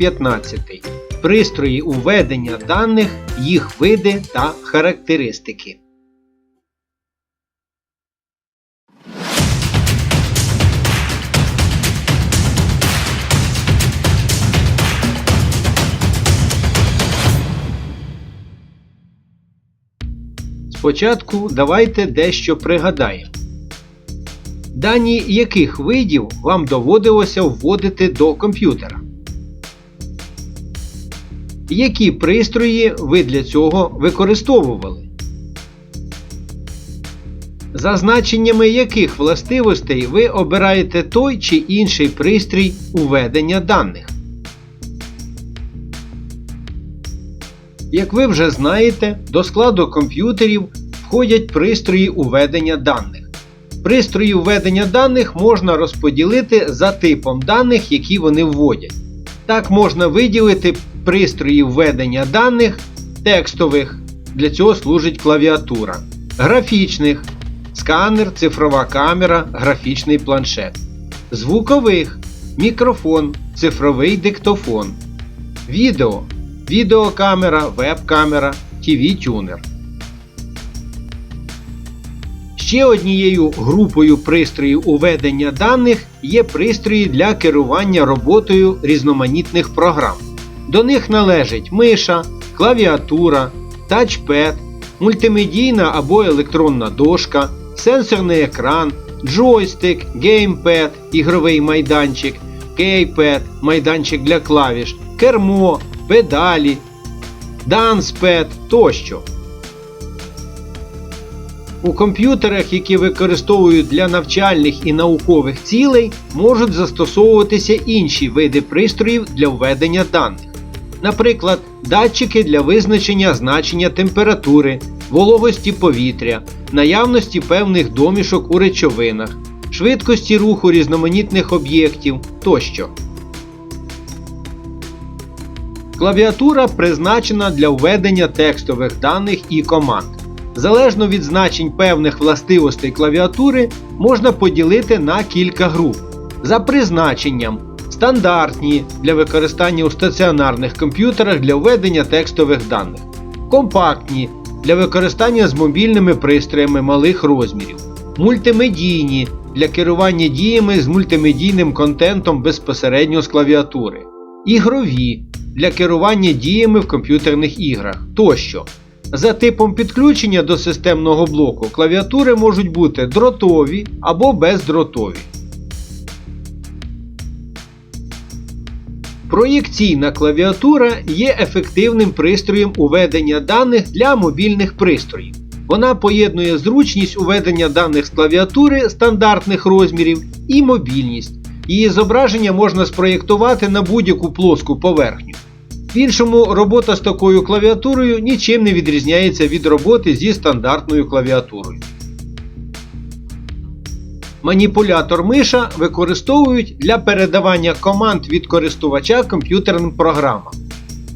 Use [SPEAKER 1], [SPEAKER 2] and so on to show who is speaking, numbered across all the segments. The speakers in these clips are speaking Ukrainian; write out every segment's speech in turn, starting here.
[SPEAKER 1] урок 15. Пристрої уведення даних, їх види та характеристики. Спочатку давайте дещо пригадаємо. Дані яких видів вам доводилося вводити до комп'ютера? Які пристрої ви для цього використовували? За значеннями яких властивостей ви обираєте той чи інший пристрій уведення даних? Як ви вже знаєте, до складу комп'ютерів входять пристрої уведення даних. Пристрої введення даних можна розподілити за типом даних, які вони вводять. Так можна виділити пристрої введення даних текстових, для цього служить клавіатура, графічних, сканер, цифрова камера, графічний планшет, звукових, мікрофон, цифровий диктофон, відео, відеокамера, веб-камера, TV-тюнер. Ще однією групою пристроїв уведення даних є пристрої для керування роботою різноманітних програм. До них належить миша, клавіатура, тачпед, мультимедійна або електронна дошка, сенсорний екран, джойстик, геймпед, ігровий майданчик, кейпед, майданчик для клавіш, кермо, педалі, данспед тощо. У комп'ютерах, які використовують для навчальних і наукових цілей, можуть застосовуватися інші види пристроїв для введення даних. Наприклад, датчики для визначення значення температури, вологості повітря, наявності певних домішок у речовинах, швидкості руху різноманітних об'єктів тощо. Клавіатура призначена для введення текстових даних і команд. Залежно від значень певних властивостей клавіатури можна поділити на кілька груп. За призначенням стандартні для використання у стаціонарних комп'ютерах для введення текстових даних, компактні для використання з мобільними пристроями малих розмірів, мультимедійні для керування діями з мультимедійним контентом безпосередньо з клавіатури, ігрові для керування діями в комп'ютерних іграх тощо. За типом підключення до системного блоку клавіатури можуть бути дротові або бездротові. Проєкційна клавіатура є ефективним пристроєм уведення даних для мобільних пристроїв. Вона поєднує зручність уведення даних з клавіатури стандартних розмірів і мобільність. Її зображення можна спроєктувати на будь-яку плоску поверхню. В іншому робота з такою клавіатурою нічим не відрізняється від роботи зі стандартною клавіатурою. Маніпулятор миша використовують для передавання команд від користувача комп'ютерним програмам.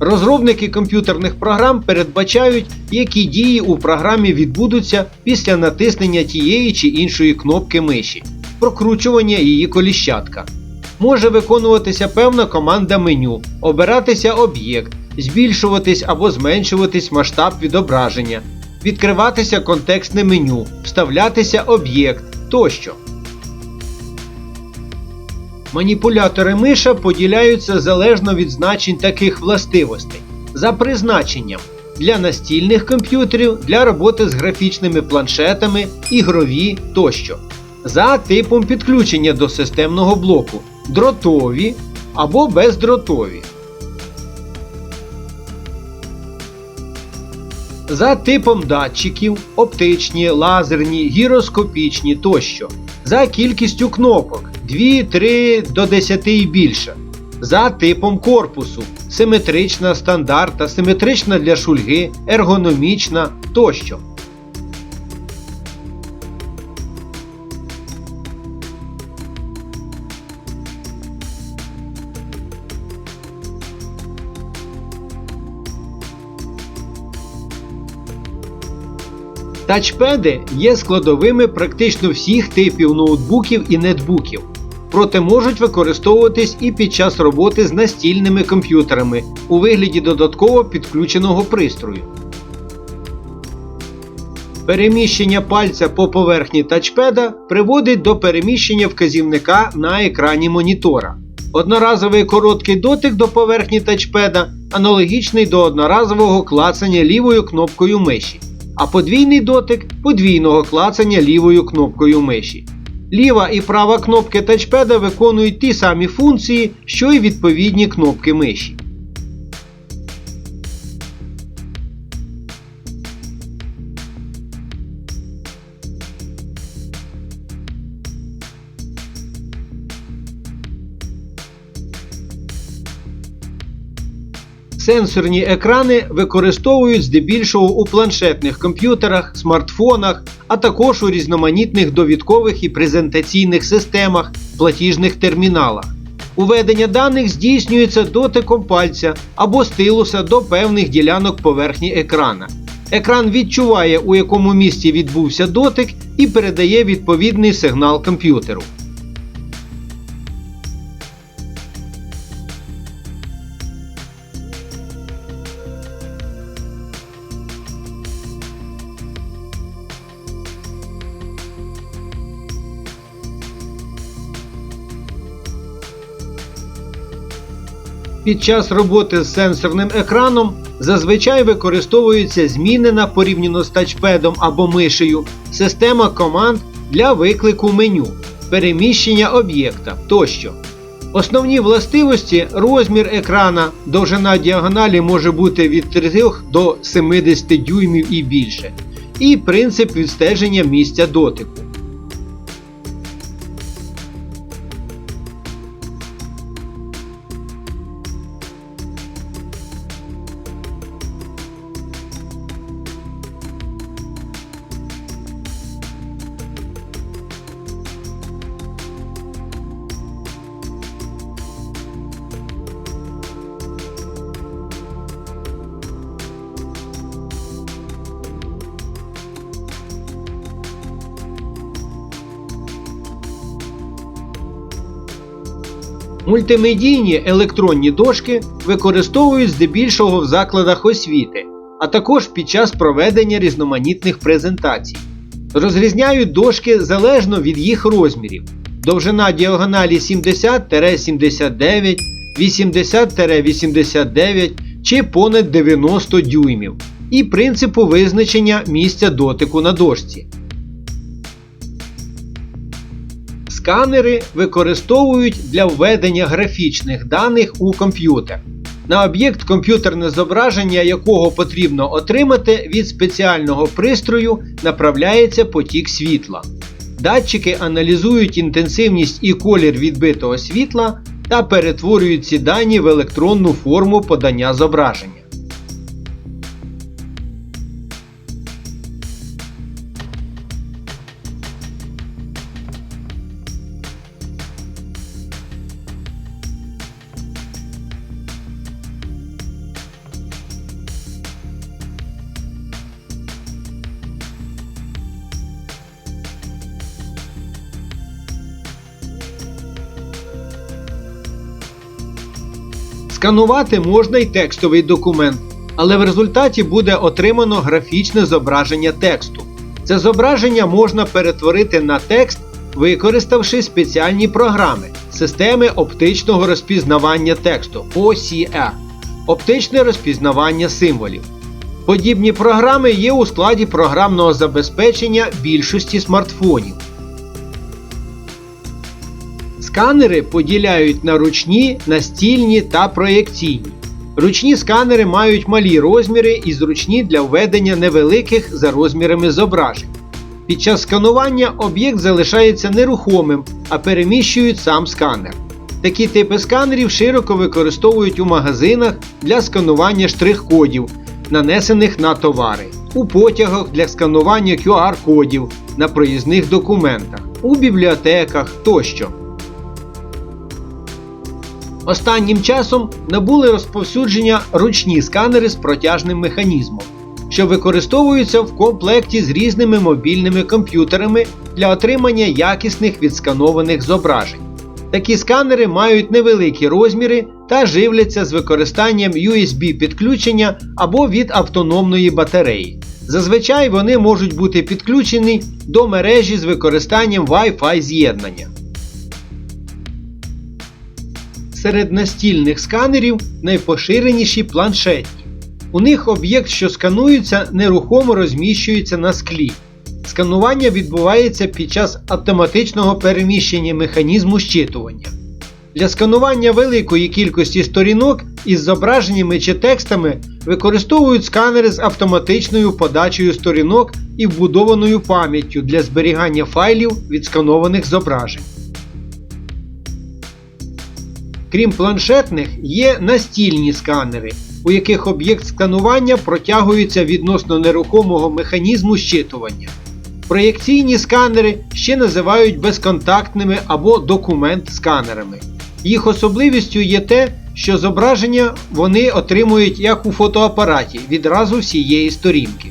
[SPEAKER 1] Розробники комп'ютерних програм передбачають, які дії у програмі відбудуться після натиснення тієї чи іншої кнопки миші, прокручування її коліщатка. Може виконуватися певна команда меню, обиратися об'єкт, збільшуватись або зменшуватись масштаб відображення, відкриватися контекстне меню, вставлятися об'єкт тощо. Маніпулятори миша поділяються залежно від значень таких властивостей. За призначенням для настільних комп'ютерів, для роботи з графічними планшетами, ігрові тощо. За типом підключення до системного блоку дротові або бездротові. За типом датчиків оптичні, лазерні, гіроскопічні тощо. За кількістю кнопок 2, 3 до 10 і більше. За типом корпусу симетрична, стандарт, симетрична для шульги, ергономічна тощо. Тачпеди є складовими практично всіх типів ноутбуків і нетбуків. Проте можуть використовуватись і під час роботи з настільними комп'ютерами у вигляді додатково підключеного пристрою. Переміщення пальця по поверхні тачпеда приводить до переміщення вказівника на екрані монітора. Одноразовий короткий дотик до поверхні тачпеда аналогічний до одноразового клацання лівою кнопкою миші, а подвійний дотик подвійного клацання лівою кнопкою миші. Ліва і права кнопки тачпеда виконують ті самі функції, що й відповідні кнопки миші. Сенсорні екрани використовують здебільшого у планшетних комп'ютерах, смартфонах, а також у різноманітних довідкових і презентаційних системах, платіжних терміналах. Уведення даних здійснюється дотиком пальця або стилуса до певних ділянок поверхні екрана. Екран відчуває, у якому місці відбувся дотик і передає відповідний сигнал комп'ютеру. Під час роботи з сенсорним екраном зазвичай використовується змінена порівняно з тачпедом або мишею система команд для виклику меню, переміщення об'єкта тощо. Основні властивості розмір екрана, довжина діагоналі може бути від 3 до 70 дюймів і більше, і принцип відстеження місця дотику. Мультимедійні електронні дошки використовують здебільшого в закладах освіти, а також під час проведення різноманітних презентацій. Розрізняють дошки залежно від їх розмірів. Довжина діагоналі 70-79, 80-89 чи понад 90 дюймів і принципу визначення місця дотику на дошці. Сканери використовують для введення графічних даних у комп'ютер, на об'єкт комп'ютерне зображення якого потрібно отримати від спеціального пристрою направляється потік світла. Датчики аналізують інтенсивність і колір відбитого світла та перетворюють ці дані в електронну форму подання зображення. Сканувати можна й текстовий документ, але в результаті буде отримано графічне зображення тексту. Це зображення можна перетворити на текст, використавши спеціальні програми системи оптичного розпізнавання тексту OCR, оптичне розпізнавання символів. Подібні програми є у складі програмного забезпечення більшості смартфонів. Сканери поділяють на ручні, настільні та проєкційні. Ручні сканери мають малі розміри і зручні для введення невеликих за розмірами зображень. Під час сканування об'єкт залишається нерухомим, а переміщують сам сканер. Такі типи сканерів широко використовують у магазинах для сканування штрих-кодів, нанесених на товари, у потягах для сканування QR-кодів на проїзних документах, у бібліотеках тощо. Останнім часом набули розповсюдження ручні сканери з протяжним механізмом, що використовуються в комплекті з різними мобільними комп'ютерами для отримання якісних відсканованих зображень. Такі сканери мають невеликі розміри та живляться з використанням USB підключення або від автономної батареї. Зазвичай вони можуть бути підключені до мережі з використанням Wi-Fi з'єднання. Серед настільних сканерів найпоширеніші планшетні. У них об'єкт, що сканується, нерухомо розміщується на склі. Сканування відбувається під час автоматичного переміщення механізму щитування. Для сканування великої кількості сторінок із зображеннями чи текстами використовують сканери з автоматичною подачею сторінок і вбудованою пам'яттю для зберігання файлів від сканованих зображень. Крім планшетних, є настільні сканери, у яких об'єкт сканування протягується відносно нерухомого механізму щитування. Проєкційні сканери ще називають безконтактними або документ-сканерами. Їх особливістю є те, що зображення вони отримують як у фотоапараті відразу всієї сторінки.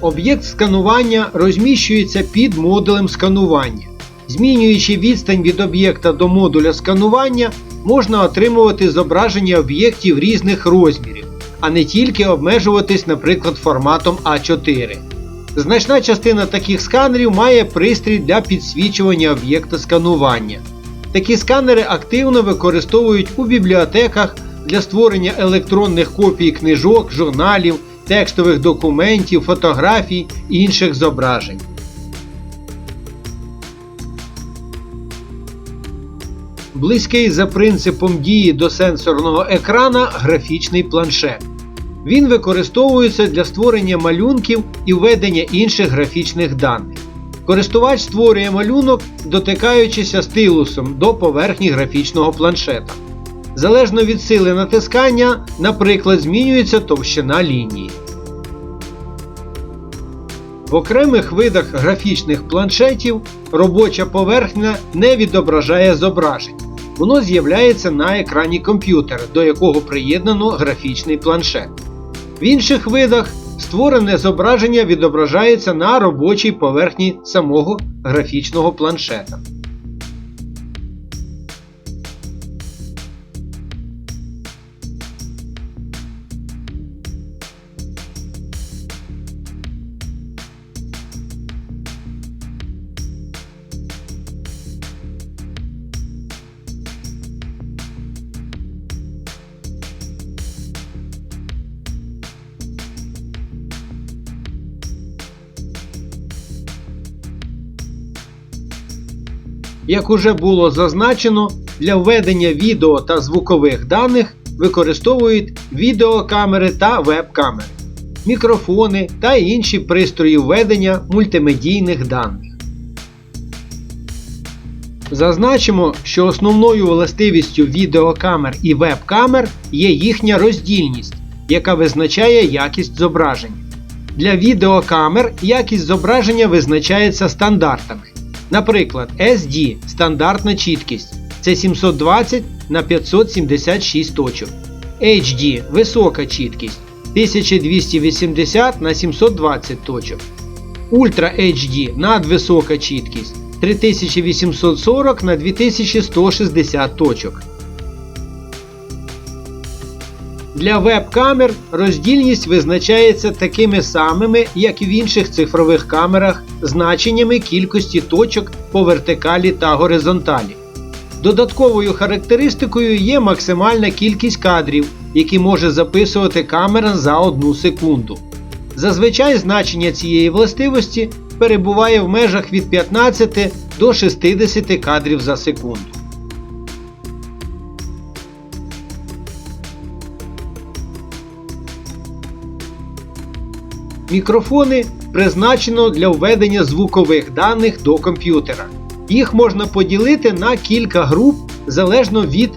[SPEAKER 1] Об'єкт сканування розміщується під модулем сканування. Змінюючи відстань від об'єкта до модуля сканування, можна отримувати зображення об'єктів різних розмірів, а не тільки обмежуватись, наприклад, форматом А4. Значна частина таких сканерів має пристрій для підсвічування об'єкта сканування. Такі сканери активно використовують у бібліотеках для створення електронних копій книжок, журналів, текстових документів, фотографій і інших зображень. Близький за принципом дії до сенсорного екрана графічний планшет. Він використовується для створення малюнків і введення інших графічних даних. Користувач створює малюнок, дотикаючися стилусом до поверхні графічного планшета. Залежно від сили натискання, наприклад, змінюється товщина лінії. В окремих видах графічних планшетів робоча поверхня не відображає зображень. Воно з'являється на екрані комп'ютера, до якого приєднано графічний планшет. В інших видах створене зображення відображається на робочій поверхні самого графічного планшета. Як уже було зазначено, для введення відео та звукових даних використовують відеокамери та веб-камери, мікрофони та інші пристрої введення мультимедійних даних. Зазначимо, що основною властивістю відеокамер і веб-камер є їхня роздільність, яка визначає якість зображення. Для відеокамер якість зображення визначається стандартами. Наприклад, SD стандартна чіткість це 720 на 576 точок. HD висока чіткість 1280 на 720 точок. Ultra HD надвисока чіткість 3840 на 2160 точок. Для веб-камер роздільність визначається такими самими, як і в інших цифрових камерах, значеннями кількості точок по вертикалі та горизонталі. Додатковою характеристикою є максимальна кількість кадрів, які може записувати камера за одну секунду. Зазвичай значення цієї властивості перебуває в межах від 15 до 60 кадрів за секунду. Мікрофони призначено для введення звукових даних до комп'ютера. Їх можна поділити на кілька груп залежно від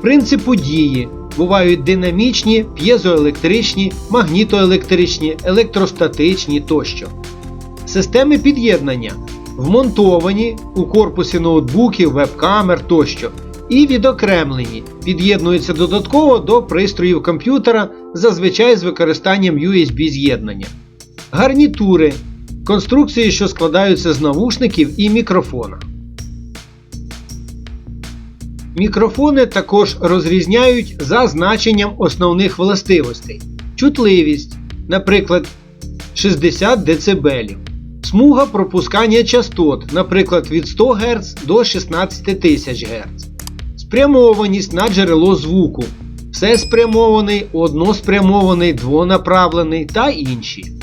[SPEAKER 1] принципу дії. Бувають динамічні, п'єзоелектричні, магнітоелектричні, електростатичні тощо. Системи під'єднання вмонтовані у корпусі ноутбуків, веб-камер тощо. І відокремлені, під'єднуються додатково до пристроїв комп'ютера зазвичай з використанням USB з'єднання. Гарнітури Конструкції, що складаються з навушників і мікрофона. Мікрофони також розрізняють за значенням основних властивостей. Чутливість, наприклад, 60 дБ. Смуга пропускання частот, наприклад, від 100 Гц до 16 тисяч Гц. Спрямованість на джерело звуку. Всеспрямований, односпрямований, двонаправлений та інші.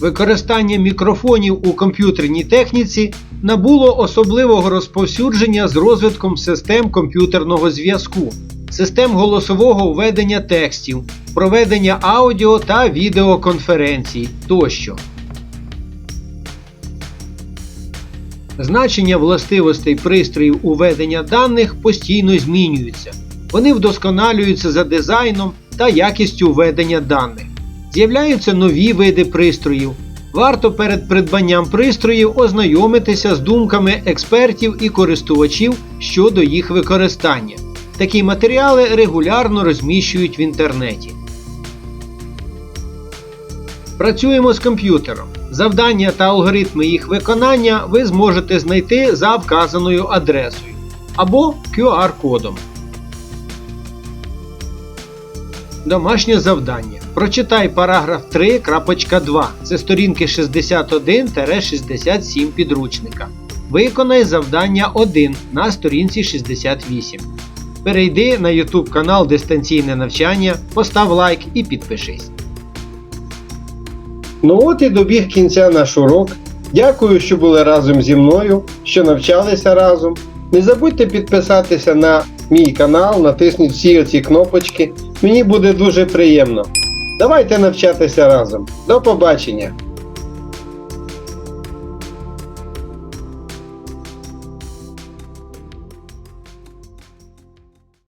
[SPEAKER 1] Використання мікрофонів у комп'ютерній техніці набуло особливого розповсюдження з розвитком систем комп'ютерного зв'язку, систем голосового введення текстів, проведення аудіо та відеоконференцій тощо. Значення властивостей пристроїв у ведення даних постійно змінюються. Вони вдосконалюються за дизайном та якістю ведення даних. З'являються нові види пристроїв. Варто перед придбанням пристроїв ознайомитися з думками експертів і користувачів щодо їх використання. Такі матеріали регулярно розміщують в інтернеті. Працюємо з комп'ютером. Завдання та алгоритми їх виконання ви зможете знайти за вказаною адресою або QR-кодом. Домашнє завдання. Прочитай параграф 3.2. Це сторінки 61-67 підручника. Виконай завдання 1 на сторінці 68. Перейди на YouTube канал Дистанційне навчання, постав лайк і підпишись.
[SPEAKER 2] Ну от і добіг кінця наш урок. Дякую, що були разом зі мною, що навчалися разом. Не забудьте підписатися на мій канал, натисніть всі оці кнопочки. Мені буде дуже приємно. Давайте навчатися разом. До побачення!